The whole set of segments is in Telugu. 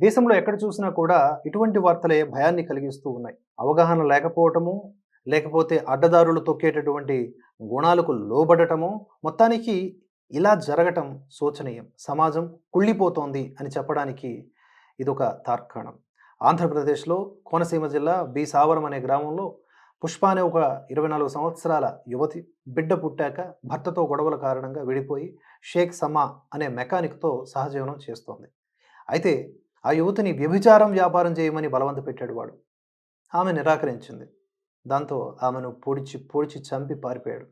దేశంలో ఎక్కడ చూసినా కూడా ఇటువంటి వార్తలే భయాన్ని కలిగిస్తూ ఉన్నాయి. అవగాహన లేకపోవటము లేకపోతే అడ్డదారులు తొక్కేటటువంటి గుణాలకు లోబడటము మొత్తానికి ఇలా జరగటం శోచనీయం. సమాజం కుళ్ళిపోతోంది అని చెప్పడానికి ఇదొక తార్కాణం. ఆంధ్రప్రదేశ్లో కోనసీమ జిల్లా బి. సావరం అనే గ్రామంలో పుష్ప అనే ఒక ఇరవై నాలుగు సంవత్సరాల యువతి బిడ్డ పుట్టాక భర్తతో గొడవల కారణంగా విడిపోయి షేక్ సమా అనే మెకానిక్తో సహజీవనం చేస్తోంది. అయితే ఆ యువతిని వ్యభిచారం వ్యాపారం చేయమని బలవంత పెట్టాడు వాడు. ఆమె నిరాకరించింది. దాంతో ఆమెను పొడిచి పొడిచి చంపి పారిపోయాడు.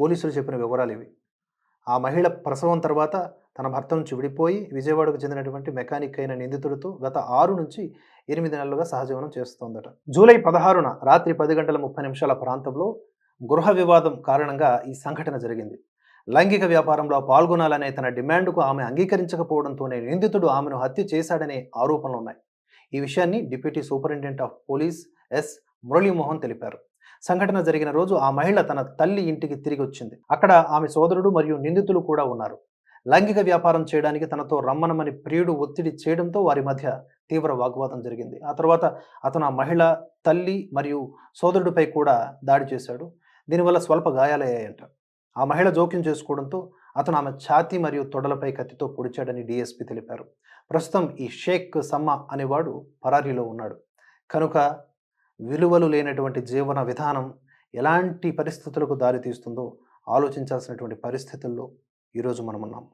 పోలీసులు చెప్పిన వివరాలు ఇవి. ఆ మహిళ ప్రసవం తర్వాత తన భర్త నుంచి విడిపోయి విజయవాడకు చెందినటువంటి మెకానిక్ అయిన నిందితుడితో గత ఆరు నుంచి ఎనిమిది నెలలుగా సహజీవనం చేస్తోందట. జూలై పదహారున రాత్రి పది గంటల ముప్పై నిమిషాల ప్రాంతంలో గృహ వివాదం కారణంగా ఈ సంఘటన జరిగింది. లైంగిక వ్యాపారంలో పాల్గొనాలనే తన డిమాండ్కు ఆమె అంగీకరించకపోవడంతోనే నిందితుడు ఆమెను హత్య చేశాడనే ఆరోపణలు ఉన్నాయి. ఈ విషయాన్ని deputy superintendent of police S. Muralimohan తెలిపారు. సంఘటన జరిగిన రోజు ఆ మహిళ తన తల్లి ఇంటికి తిరిగి వచ్చింది. అక్కడ ఆమె సోదరుడు మరియు నిందితులు కూడా ఉన్నారు. లైంగిక వ్యాపారం చేయడానికి తనతో రమ్మనమని ప్రియుడు ఒత్తిడి చేయడంతో వారి మధ్య తీవ్ర వాగ్వాదం జరిగింది. ఆ తర్వాత అతను ఆ మహిళ తల్లి మరియు సోదరుడిపై కూడా దాడి చేశాడు. దీనివల్ల స్వల్ప గాయాలయ్యాయంట. ఆ మహిళ జోక్యం చేసుకోవడంతో అతను ఆమె ఛాతీ మరియు తొడలపై కత్తితో పొడిచాడని డీఎస్పీ తెలిపారు. ప్రస్తుతం ఈ షేక్ సమ్మ అనేవాడు పరారీలో ఉన్నాడు. కనుక విలువలు లేనటువంటి జీవన విధానం ఎలాంటి పరిస్థితులకు దారితీస్తుందో ఆలోచించాల్సినటువంటి పరిస్థితుల్లో ఈరోజు మనం ఉన్నాం